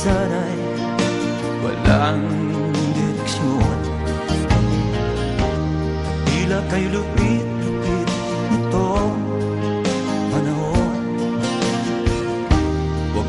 sana'y. Walang direksyon. Tila kay lupit-lupit itong panahon. Huwag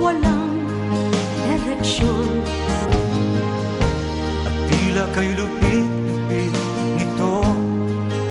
walang direksyon.